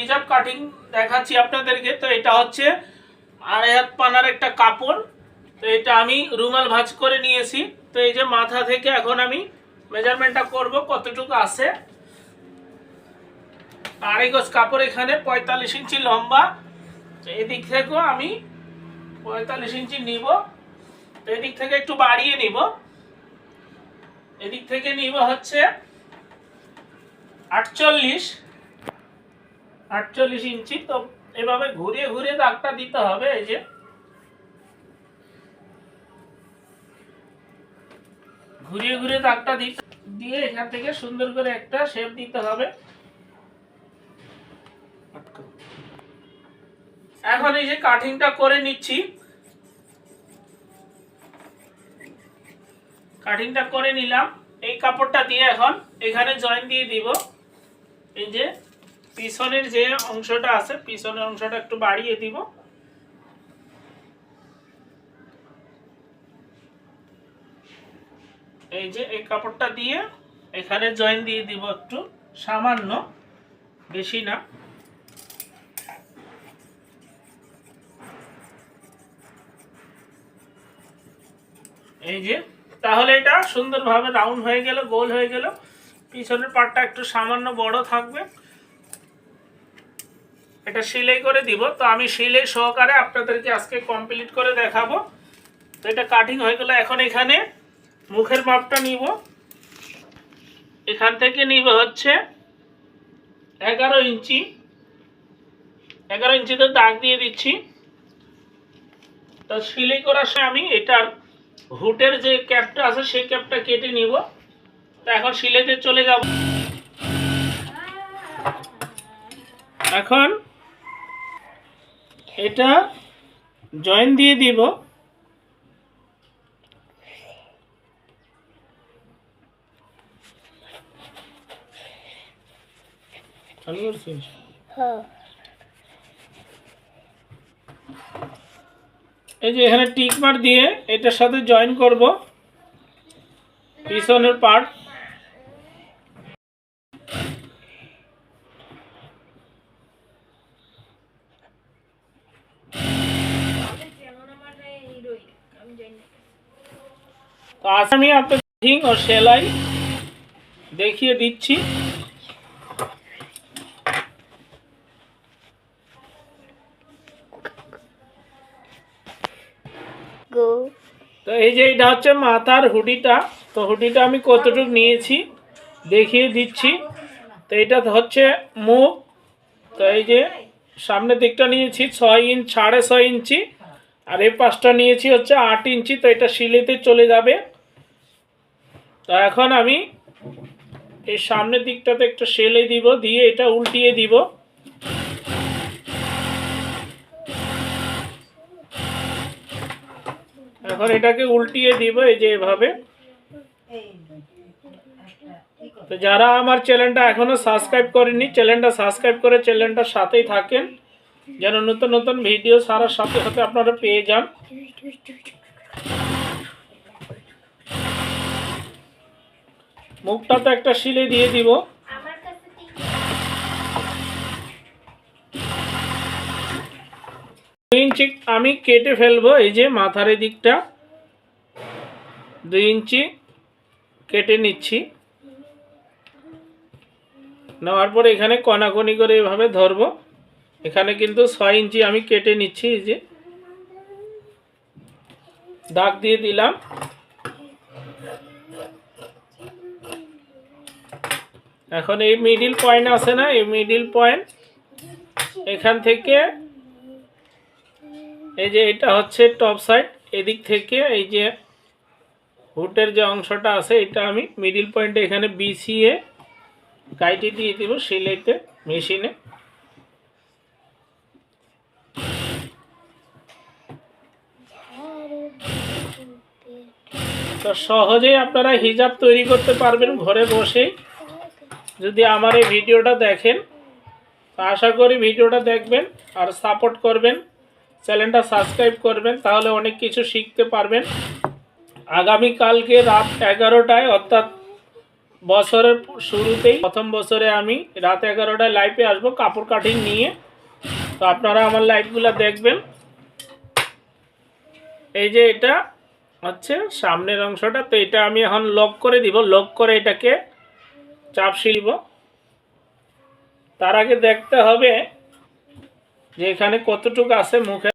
হিজাব কাটিং দেখাচ্ছি আপনাদেরকে। তো এটা হচ্ছে আড়াই হাত পানার একটা কাপড়। তো এটা আমি রুমাল ভাঁজ করে নিয়েছি। তো এই যে মাথা থেকে এখন আমি মেজারমেন্টটা করব কতটুকু আছে। আড়াই গজ কাপড় এখানে, পঁয়তাল্লিশ ইঞ্চি লম্বা। তো এদিক থেকেও আমি পঁয়তাল্লিশ ইঞ্চি নিব। তো এদিক থেকে একটু বাড়িয়ে নিব। এদিক থেকে নিব হচ্ছে আটচল্লিশ। আটচল্লিশ ইঞ্চি তো এভাবে ঘুরিয়ে ঘুরিয়ে দাগটা দিতে হবে এই যে। ঘুরিয়ে ঘুরিয়ে দাগটা দিতে দিয়ে এখান থেকে সুন্দর করে একটা শেপ দিতে হবে। এখন এই যে কাটিংটা করে নিচ্ছি। কাটিংটা করে নিলাম। এই কাপড়টা দিয়ে এখন এখানে জয়েন দিয়ে দিব। এই যে পিছনের যে অংশটা আছে, পিছনের অংশটা একটু বাড়িয়ে দিব। এই যে এই কাপড়টা দিয়ে এখানে জয়েন দিয়ে দিব একটু, সামান্য, বেশি না। এই যে, তাহলে এটা সুন্দরভাবে রাউন্ড হয়ে গেল, গোল হয়ে গেল। পিছনের পাটটা একটু সামান্য বড় থাকবে। এটা সেলাই করে দিব। তো আমি সেলাই সহকারে আপনাদেরকে আজকে কমপ্লিট করে দেখাবো। তো এটা কাটিং হয়ে গেল এখন এখানে মুখের মাপটা নিব। এখান থেকে নিব হচ্ছে এগারো ইঞ্চি। এগারো ইঞ্চিতে দাগ দিয়ে দিচ্ছি। তো সেলাই করার সময় আমি এটার হুটের যে ক্যাপটা আছে, সেই ক্যাপটা কেটে নিব। তো এখন সিলেতে চলে যাব। এখন এটা জয়েন দিয়ে দিব। চালু করছিস? হ্যাঁ। এই যে এখানে টিক মার দিয়ে এটার সাথে জয়েন করব। পিছনের পার্ট তো আজ আমি আপনাকে ফিটিং ও সেলাই দেখিয়ে দিচ্ছি। তো এই যে এটা হচ্ছে মাথার হুডিটা তো হুডিটা আমি কতটুকু নিয়েছি দেখিয়ে দিচ্ছি। তো এটা হচ্ছে মুখ তো এই যে সামনের দিকটা নিয়েছি ছয় ইঞ্চ সাড়ে ছয় ইঞ্চি। আর এই পাশটা নিয়েছি হচ্ছে আট ইঞ্চি, তো এটা সিলেতে চলে যাবে। তো এখন আমি এই সামনের দিকটাতে একটা সেলে দিব, দিয়ে এটা উল্টিয়ে দিব। এখন এটাকে উল্টিয়ে দিব এই যে এভাবে। তো যারা আমার চ্যানেলটা এখনও সাবস্ক্রাইব করেনি চ্যানেলটা সাবস্ক্রাইব করে চ্যানেলটার সাথেই থাকেন। যেন নতুন নতুন ভিডিও সারার সাথে সাথে আপনারা পেয়ে যান। মুখটাতে একটা শিলে দিয়ে দিব। দুই ইঞ্চি আমি কেটে ফেলব এই যে মাথার দিকটা দুই ইঞ্চি কেটে নিচ্ছি। নেওয়ার পরে এখানে কনাকনি করে এভাবে ধরবো। এখানে কিন্তু ছয় ইঞ্চি আমি কেটে নিচ্ছি, এই যে। দাগ দিয়ে দিলাম। এখন এই মিডিল পয়েন্ট আছে না? এই মিডিল পয়েন্ট এখান থেকে এই যে এটা হচ্ছে টপ সাইড এদিক থেকে এই যে হুটের যে অংশটা আছে, এটা আমি মিডিল পয়েন্টে এখানে বিছিয়ে কাইটে দিয়ে দিব সেলাইতে মেশিনে। তো সহজেই আপনারা হিজাব তৈরি করতে পারবেন ঘরে বসেই যদি আমার এই ভিডিওটা দেখেন আশা করি ভিডিওটা দেখবেন আর সাপোর্ট করবেন, চ্যানেলটা সাবস্ক্রাইব করবেন, তাহলে অনেক কিছু শিখতে পারবেন। আগামীকালকে রাত এগারোটায়, অর্থাৎ বছরের শুরুতেই, প্রথম বছরে আমি রাত এগারোটায় লাইভে আসব কাপড় কাটিং নিয়ে। তো আপনারা আমার লাইভগুলো দেখবেন। এই যে এটা হচ্ছে সামনের অংশটা তো এটা আমি এখন লক করে দিব। লক করে এটাকে চাপ শিলব। তার আগে দেখতে হবে যে এখানে কতটুকু আছে মুখে।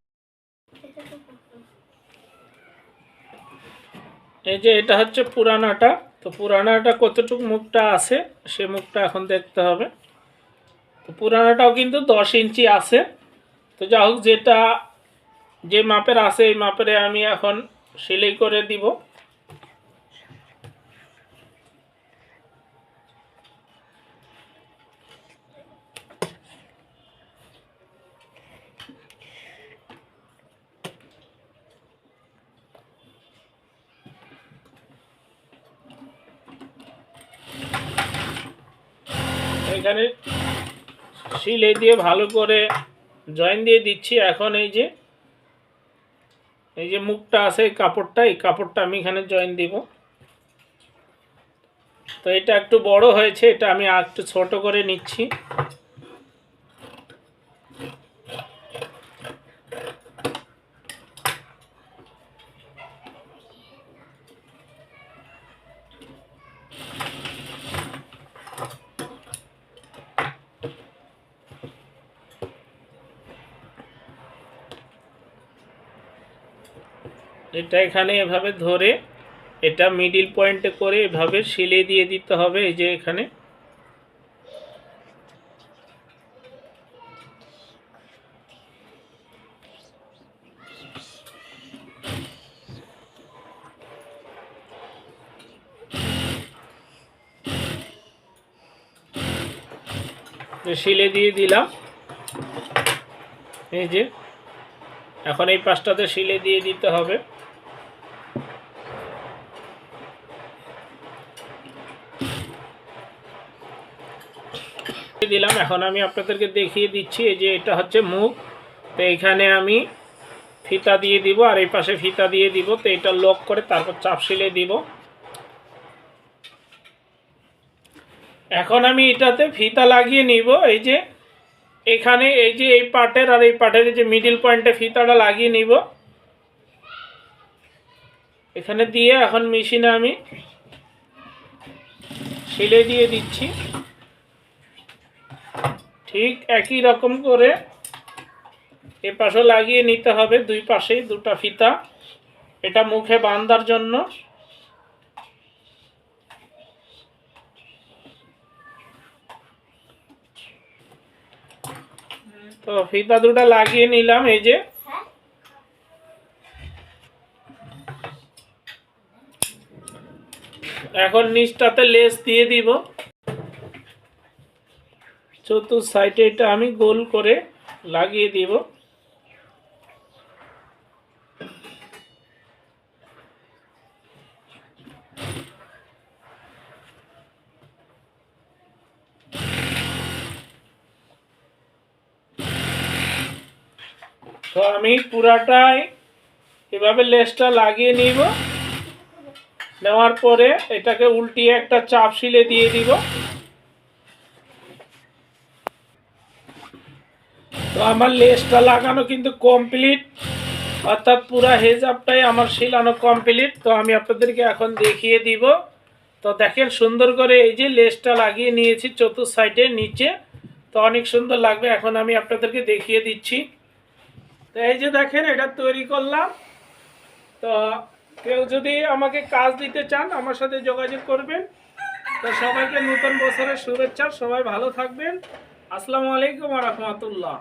এই যে এটা হচ্ছে পুরানাটা। তো পুরানাটা কতটুকু মুখটা আছে, সে মুখটা এখন দেখতে হবে। তো পুরানাটাও কিন্তু দশ ইঞ্চি আছে। তো যা হোক, যেটা, যে মাপের আছে, এই মাপের আমি এখন সেলাই করে দিব। এখানে সিলে দিয়ে ভালো করে জয়েন দিয়ে দিচ্ছি। এখন এই যে এই যে মুখটা আছে, এই কাপড়টা এই কাপড়টা আমি এখানে জয়েন দিব। তো এটা একটু বড় হয়েছে, এটা আমি একটু ছোট করে নিচ্ছি। এটা এখানে এভাবে ধরে, এটা মিডিল পয়েন্টে করে এভাবে সিলে দিয়ে দিতে হবে, এই যে এখানে। সিলে দিয়ে দিলাম। এই যে, এখন এই পাশটাতে সিলে দিয়ে দিতে হবে। দিলাম। এখন আমি আপনাদেরকে দেখিয়ে দিচ্ছি, এই যে এটা হচ্ছে মুখ। তো এখানে আমি ফিতা দিয়ে দিব আর এই পাশে ফিতা দিয়ে দিব। তো এটা লক করে তারপর চাপ সিলে দিব। এখন আমি এটাতে ফিতা লাগিয়ে নিব। এই যে এখানে এই যে এই পার্টের আর এই পার্টের যে মিডিল পয়েন্টে ফিতাটা লাগিয়ে নিব। এখানে দিয়ে এখন মেশিনে আমি সিলে দিয়ে দিচ্ছি। ঠিক একই রকম করে এ পাশে লাগিয়ে নিতে হবে দুই পাশেই দুটা ফিতা। এটা মুখে বাঁধার জন্য। তো ফিতা দুটা লাগিয়ে নিলাম, এই যে। এখন নিচটাতে লেস দিয়ে দিব। চতুর সাইডে এটা আমি গোল করে লাগিয়ে দিব। তো আমি পুরাটাই এভাবে লেসটা লাগিয়ে নিব। নেওয়ার পরে এটাকে উল্টিয়ে একটা চাপ শিলে দিয়ে দিব। তো আমার লেসটা লাগানো কিন্তু কমপ্লিট অর্থাৎ পুরো হেজাবটাই আমার শিলানো কমপ্লিট তো আমি আপনাদেরকে এখন দেখিয়ে দিব। তো দেখেন সুন্দর করে এই যে লেসটা লাগিয়ে নিয়েছি চতুর সাইডে নিচে। তো অনেক সুন্দর লাগবে। এখন আমি আপনাদেরকে দেখিয়ে দিচ্ছি। তো এই যে দেখেন, এটা তৈরি করলাম। তো কেউ যদি আমাকে কাজ দিতে চান, আমার সাথে যোগাযোগ করবেন। তো সবাইকে নতুন বছরের শুভেচ্ছা। সবাই ভালো থাকবেন। আসসালামু আলাইকুম রহমতুল্লাহ।